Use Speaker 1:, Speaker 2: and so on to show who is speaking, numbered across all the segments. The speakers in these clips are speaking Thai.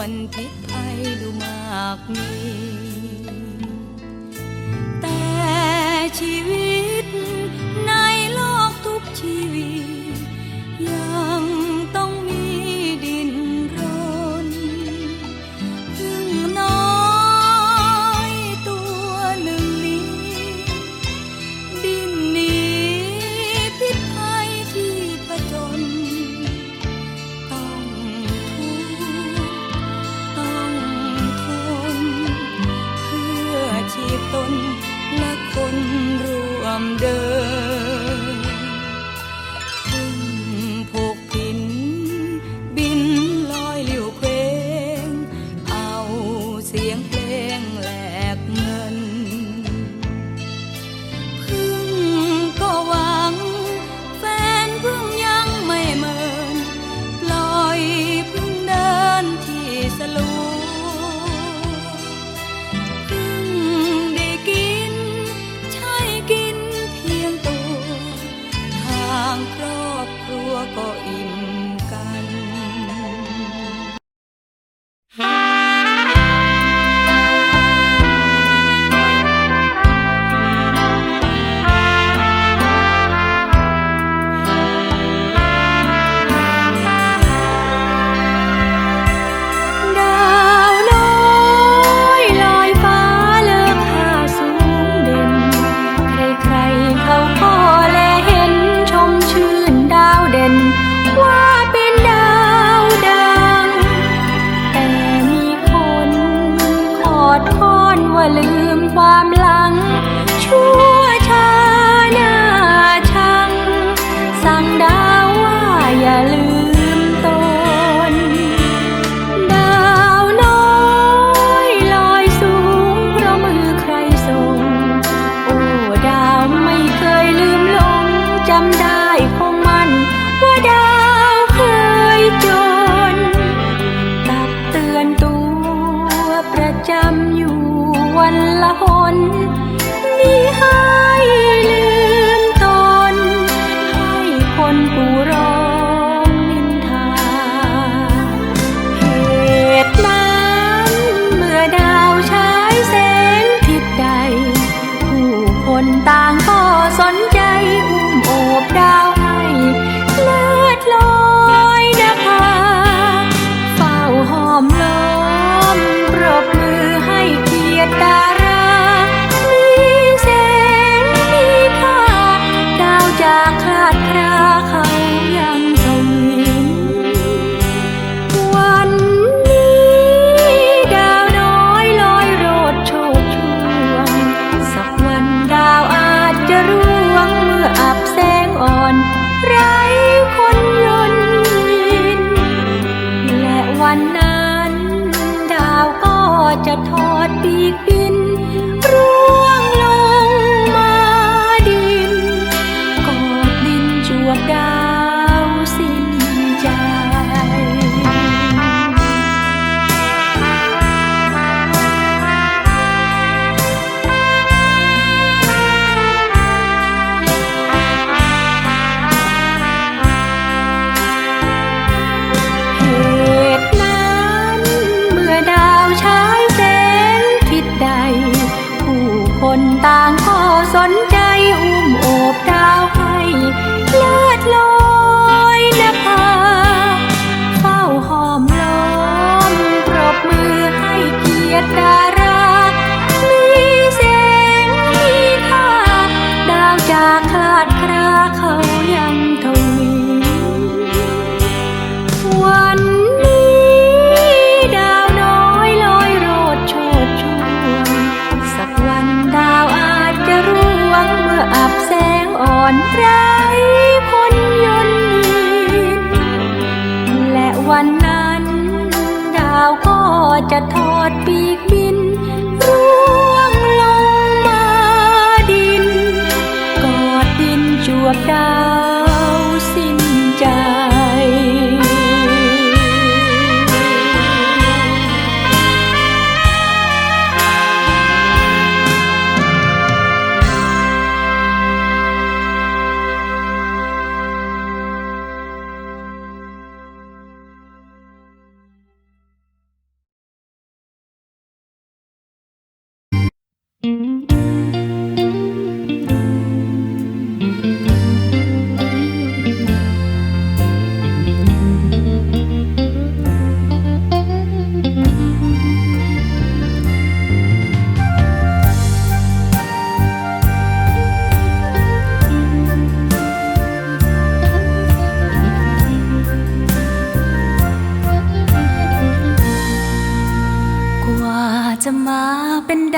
Speaker 1: วนพิษภัยดูมากมี แต่ชีวิต ลืมความหลังชั่ว วันละหนมีให้ลืมตน ให้คนผู้ร้องนินทา เหตุนั้นเมื่อดาวฉายแสงทิศใด ผู้คนต่างก็สนใจอุ้มโอบดาวาวก็จะทอดปีกบินรู้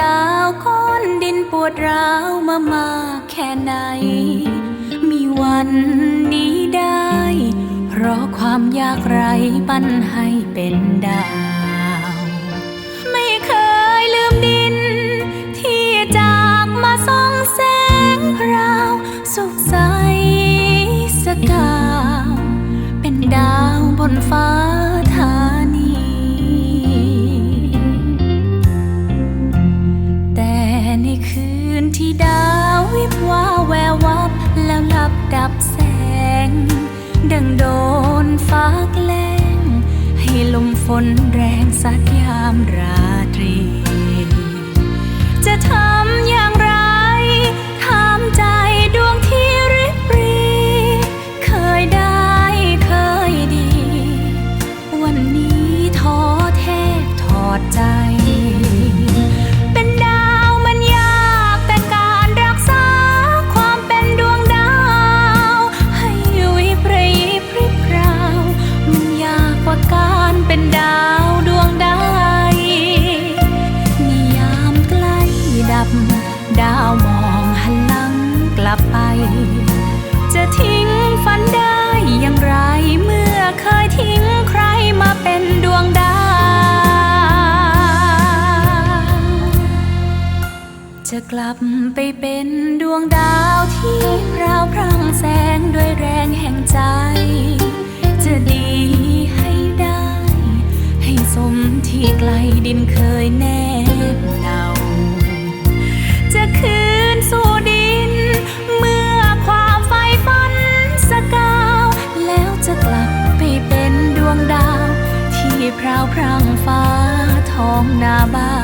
Speaker 1: ดาวก้อนดินปวดร้าวมามากแค่ไหน มีวันนี้ได้ เพราะความยากไร้ปั้นให้เป็นดาว ไม่เคยลืมดิน ที่จากมาส่องแสงราว สุขใสสกาว เป็นดาวบนฟ้า ฟ้าแกล้ง ให้ลมฝนแรงสักยามราตรี จะทำอย่าง กลับไปเป็นดวงดาวที่พราวพรังแสงด้วยแรงแห่งใจ จะดีให้ได้ ให้สมที่ไกลดินเคยแนบเนาจะคืนสู่ดิน เมื่อความไฟฝันสกาว แล้วจะกลับไปเป็นดวงดาว ที่พราวพรังฟ้าท้องนาบ้า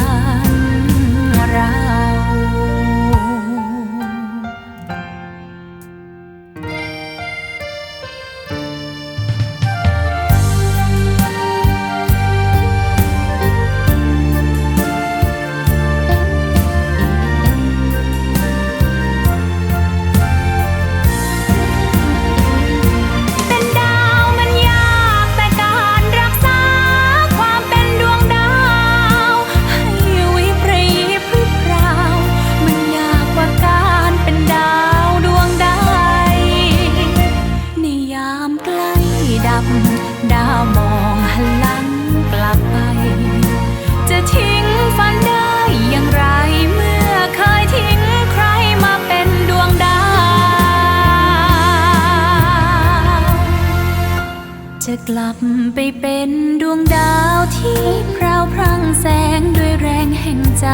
Speaker 1: กลับไปเป็นดวงดาวที่พราวพรังแสงด้วยแรงแห่งใจ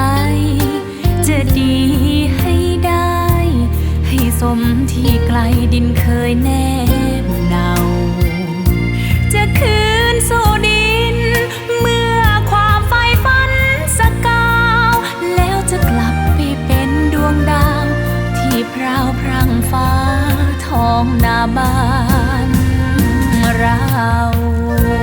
Speaker 1: จะดีให้ได้ ให้สมที่ไกลดินเคยแนบเนา จะคืนสู่ดิน เมื่อความไฟฟันสกาว แล้วจะกลับไปเป็นดวงดาว ที่พราวพรังฟ้าทองนาบา เรา